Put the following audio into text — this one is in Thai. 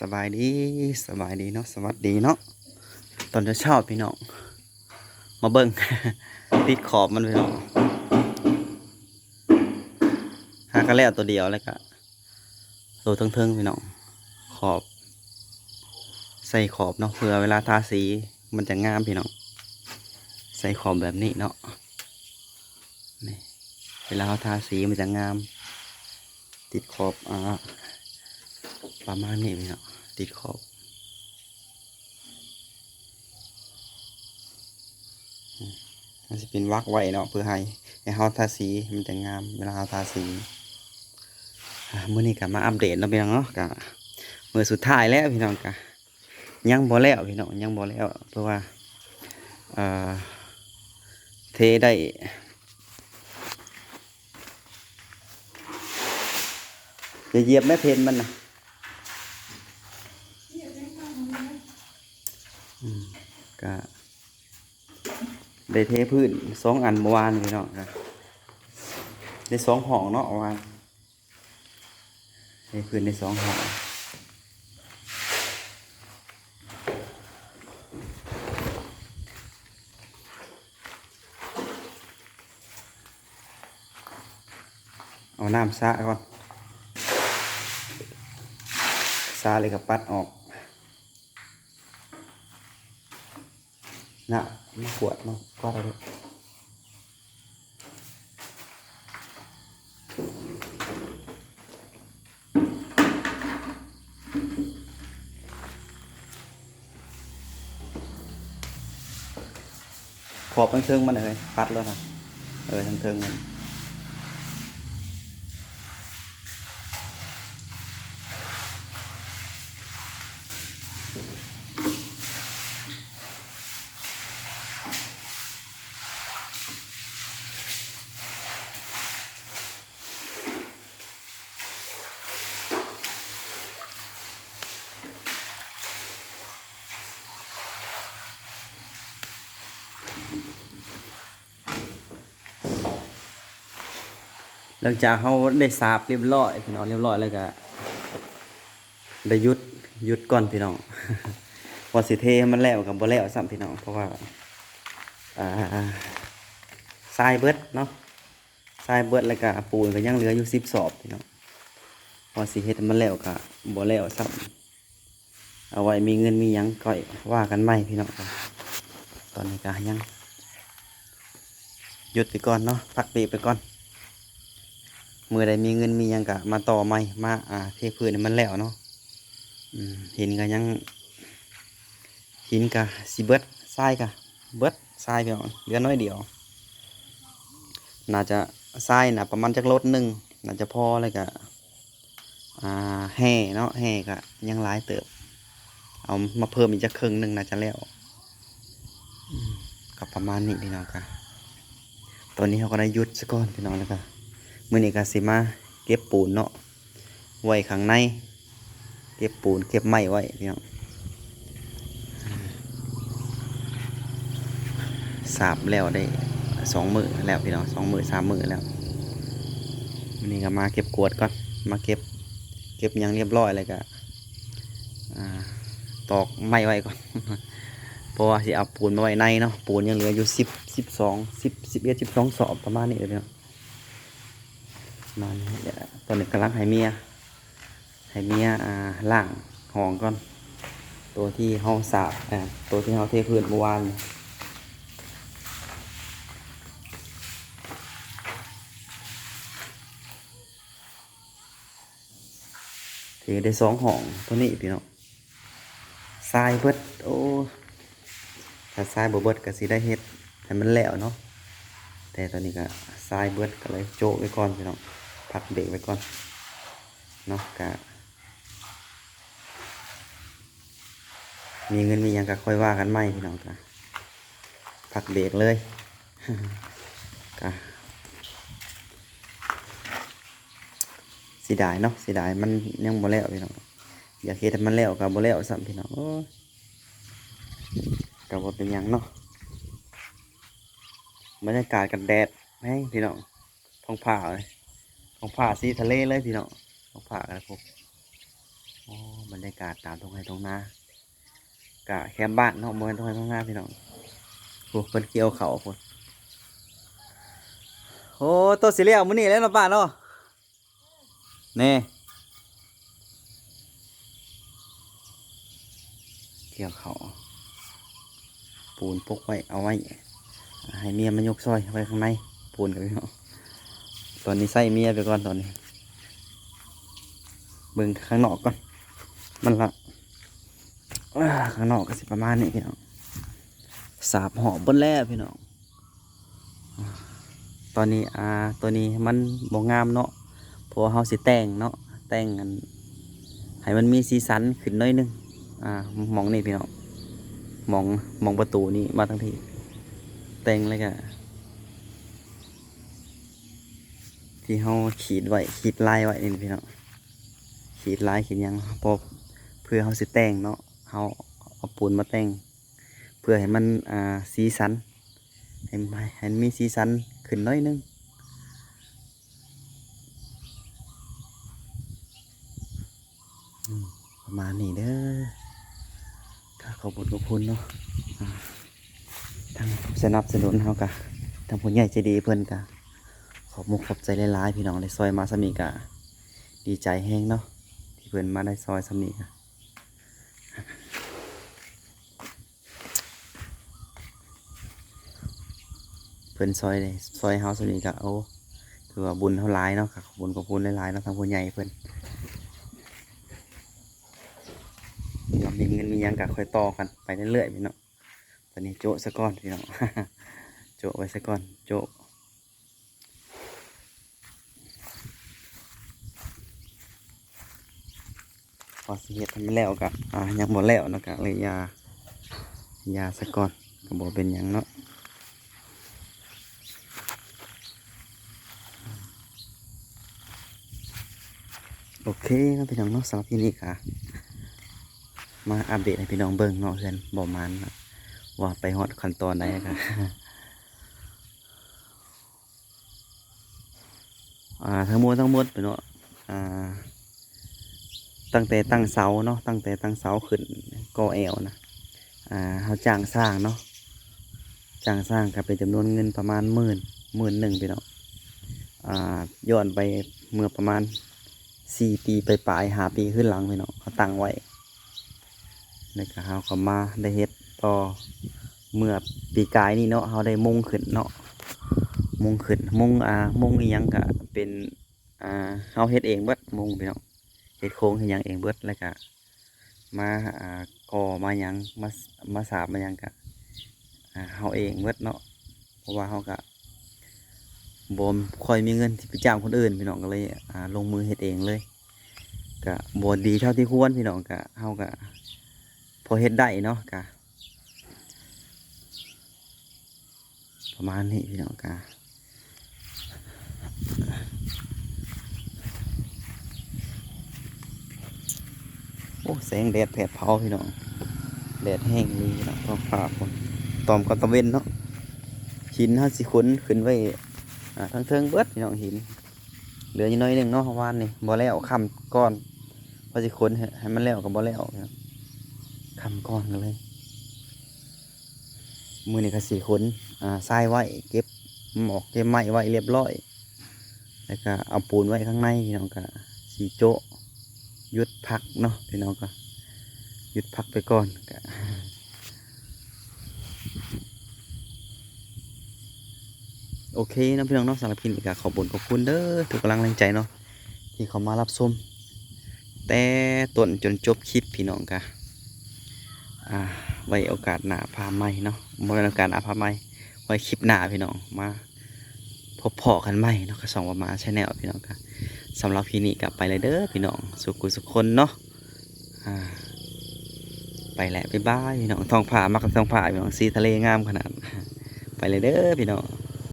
สบายดีสบายดีเนาะสวัสดีเนาะตอนจะชอบพี่น้องมาเบิ่งติดขอบมันพี่น้องหากันแล้วตัวเดียวแล้วก็ตัวเทิงๆพี่น้องขอบ ใส่ขอบเนาะเพื่อเวลาทาสีมันจะงามพี่น้องใส่ขอบแบบนี้เนาะนี่เวลาเราทาสีมันจะงาม ติดขอบอ่า ประมาณนี้พี่เนาะติดขอบอันจะเป็นวักไว้เนาะเพื่อให้ให้เฮาทาสีมันจะงามเวลาเฮาทาสีอ่ามื้อนี้ก็มาอัปเดตเนาะพี่น้องเนาะก็มื้อสุดท้ายแล้วพี่น้องก็ยังบ่แล้วพี่น้องยังบ่แล้วเพราะว่าเอ่อเทได้อย่าเยียบแม่เพนมันนะอืมก็ ได้เทพื้นสองอันเมื่อวานพี่น้องครับได้สองห้องเนาะเมื่อวานเทพื้นได้สองห้องเอาน้ำซะก่อนซาเลยกับปัดออก น่ะมันปวดเนาะก็ได้เลยขอบทั้งเทิงมันเลยปัดแล้วนะเออทั้งเทิงมัน หลังจากเขาได้สาบเรียบร้อยพี่น้องเรียบร้อยแล้วก็ได้ยุดยุดก่อนพี่น้องพอสิเทมันแล้วกับบ่แล้วซ้ำพี่น้องเพราะว่าอ่าทรายเบิดเนาะทรายเบิดแล้วก็ปูนก็ยังเหลืออยู่สิบสอบพี่น้องพอสิเฮ็ดมันแล้วก็บ่แล้วซ้ำเอาไว้มีเงินมียังก่อยว่ากันใหม่พี่น้องตอนนี้ก็ยังหยุดไปก่อนเนาะพักเบรกไปก่อน มือใดมีเงินมียังกะมาต่อใหม่มาอ่าเทพื้นมันแล้วเนาะอืมหินก็ยังหินกะสิเบิดทรายกะเบิดทรายเพียงเหลือน้อยเดียว น่าจะทรายนะประมาณจักรถหนึ่งน่าจะพอเลยกะอ่าแห่เนาะแห่กะยังหลายเติบ เอามาเพิ่มอีกจักครึ่งหนึ่งน่าจะแล้วกับประมาณนี้พี่น้องกะตอนนี้เขาก็ได้หยุดซะก่อนพี่น้องแล้วกะ มื่อนี้ก็สิมาเก็บปูนเนาะไว้ข้างใน เก็บปูนเก็บไม้ไว้พี่น้องสาบแล้วได้สองมือแล้วพี่น้องสองมือสามมือแล้วมื่อนี้ก็มาเก็บกวดก่อนมาเก็บเก็บยังเรียบร้อยเลยก็ตอกไม้ไว้ก่อนเพราะว่าสิเอาปูนมาไว้ในเนาะปูนยังเหลืออยู่สิบสิบสองสิบสิบเอ็ดสิบสองสอบประมาณนี้เลยพี่น้อง นอนเดี๋ยวตอนนี้กำลังให้เมียให้เมียอ่าล่างห้องก่อน ตัวที่ห้องสาบอ่าตัวที่เขาเทพื้นเมื่อวานเทได้สองห้องตัวนี้พี่น้องทรายเบิดโอ้ถ้าทรายบ่เบิดก็สิได้เฮ็ดให้มันแล้วเนาะแต่ตอนนี้ก็ทรายเบิดก็เลยโจะไว้ก่อนพี่น้อง พักเบรกไว้ก่อนเนาะกะมีเงินมีหยังก็ค่อยว่ากันใหม่พี่น้องกะพักเบรกเลยกะสีดายเนาะสีดายมันยังบ่แล้วพี่น้องอยากเฮ็ดมันแล้วกับบ่แล้วซ้ำพี่น้องกับบ่เป็นยังเนาะบรรยากาศกันแดดแห้งพี่น้องท้องผ่าเลย ท้องผ่าสีทะเลเลยพี่เน้องท้องผ่ากันนะพวกโอ้บรรยากาศตามท้องไร่ท้องนากะแคมบ้านเนาะบ่แม่นท้องไร่ท้องนาพี่เน้องโอ้เพิ่นเกี่ยวเขาพุ่นโอ้ตัวสิเลี้ยวมื้อนี้แล้วเนาะป้าเนาะนี่เกี่ยวเขาปูนปกไว้เอาไว้ให้เมียมันยกซอยไว้ข้างในปูนกับพี่น้อง ตอนนี้ใส่เมียไปก่อนตอนนี้ เบิ่งข้างนอกก่อน มันละข้างนอกก็สิประมาณนี้พี่น้อง สาบหอบบนแล้วพี่น้อง ตอนนี้อ่าตัวนี้มันบ่งามเนาะเพราะเฮาสิแต่งเนาะ แต่งกัน ให้มันมีสีสันขึ้นน้อยนึง อ่ามองนี่พี่น้องมองมองประตูนี่มาทั้งทีแต่งเลยกะ ที่เฮาขีดไว้ขีดลายไว้นี่พี่น้องขีดลายขีดยังเพราะเพื่อเฮาสิแต่งเนาะเฮาเอาปูนมาแต่ง เพื่อให้มันอ่าสีสันให้มันให้มันมีสีสันขึ้นน้อยนึงประมาณนี้เด้อก็ขอบคุณขอบคุณเนาะทางสนับสนุนเฮากะทางผู้ใหญ่ใจดีเพิ่อนกะ ขอบมุกขอบใจหลายๆพี่น้องได้ซอยมาสมีกะดีใจแห้งเนาะที่เพิ่อนมาได้ซอยสำนีกะเพิ่อนซอยเลยซอยเฮาสำนีกะโอ้ถือว่าบุญเท่าหลายเนาะค่ะขอบคุญขอบคุณหลายๆเนาะทางผู้ใหญ่เพิ่อนยวมีเงินมียังกะค่อยต่อกันไปเรื่อยๆพี่เนาะตอนนี้โจะซะก่อนพี่น้องโจะไว้ซะก่อนโจะ พอสิเฮ็ดให้มันแล้วกะอ่ายังบ่แล้วนะกะเลยยายาซะก่อนก็บ่เป็นหยังเนาะโอเคนะพี่น้องเนาะสำหรับที่นี่ค่ะ มาอัปเดตให้พี่น้องเบิ่งเนาะเพื่อนบ่มันนะว่าไปฮอดขั้นตอนใดค่ะอ่าทั้งหมดทั้งหมดพี่เนาะอ่า ตั้งแต่ตั้งเสาเนาะตั้งแต่ตั้งเสาขึ้นก่อแอวนะอ่าเขาจ้างสร้างเนาะจ้างสร้างก็เป็นจำนวนเงินประมาณหมื่นหมื่นหนึ่งพี่น้องอ่าย้อนไปเมื่อประมาณสี่ปีไปปลายหาปีขึ้นหลังพี่น้องเขาตั้งไว้แล้วก็เขาก็มาได้เฮ็ดต่อเมื่อปีกายนี่เนาะเขาได้มงขึ้นเนาะมงขึ้นมงอ่ามงอีหยังก็เป็นอ่าเขาเฮ็ดเองเบิดมงพี่น้องเฮ็ดโค้งให้ยังเองเบิดแล้วก็มาอ่าก่อมายังมามาสาบมายังกะอ่าเฮาเองเบิดเนาะเพราะว่าเฮาก็บ่ค่อยมีเงินที่ไปจ้างคนอื่นพี่น้องก็เลยอ่าลงมือเฮ็ดเองเลยก็บ่ดีเท่าที่ควรพี่น้องก็เฮาก็พอเฮ็ดได้เนาะก็ประมาณนี้พี่น้องก็ โอ้แสงแดดแผดเผาพี่น้องแดดแห้งดีพี่น้องต้องฟ้าฝนตอมกับตะเวนเนาะหินห้าสิขนขึ้นไว้ทั้งเทิงเบิดพี่น้องหิน เหลืออยู่น้อยหนึ่งเนาะวานนี่บ่แล้วคำก้อนพอสิขนให้ให้มันแล้วกับบ่แล้วพี่น้องคำก้อนกันเลยมือนี่ก็สี่ขนอ่าทรายไว้เก็บหมอกเก็บไม้ไว้เรียบร้อย แล้วก็เอาปูนไว้ข้างในพี่น้องก็สีโจะ ยุดพักเนาะพี่น้องก็หยุดพักไปก่อนก็โอเคนะพี่น้องเนาะสำหรับคลิปนี้ก็ขอบุญขอบคุณเด้อทุกกำลังแรงใจเนาะที่เขามารับชมแต่ต้นจนจบคลิปพี่น้องก็อ่าไว้โอกาสหน้าพาใหม่เนาะไว้โอกาสหน้าพาใหม่ไว้คลิปหน้าพี่น้องมา พบพอกันใหม่เนาะก็สองประมาณใช่แนวพี่น้องก็สำหรับพี่นี่กลับไปเลยเด้อพี่น้องสุขุสุขคนเนาะไปแหละบ๊ายบายพี่น้องท้องผ่ามักท้องผ่าพี่น้องสีทะเลงามขนาด ไปเลยเด้อพี่น้อง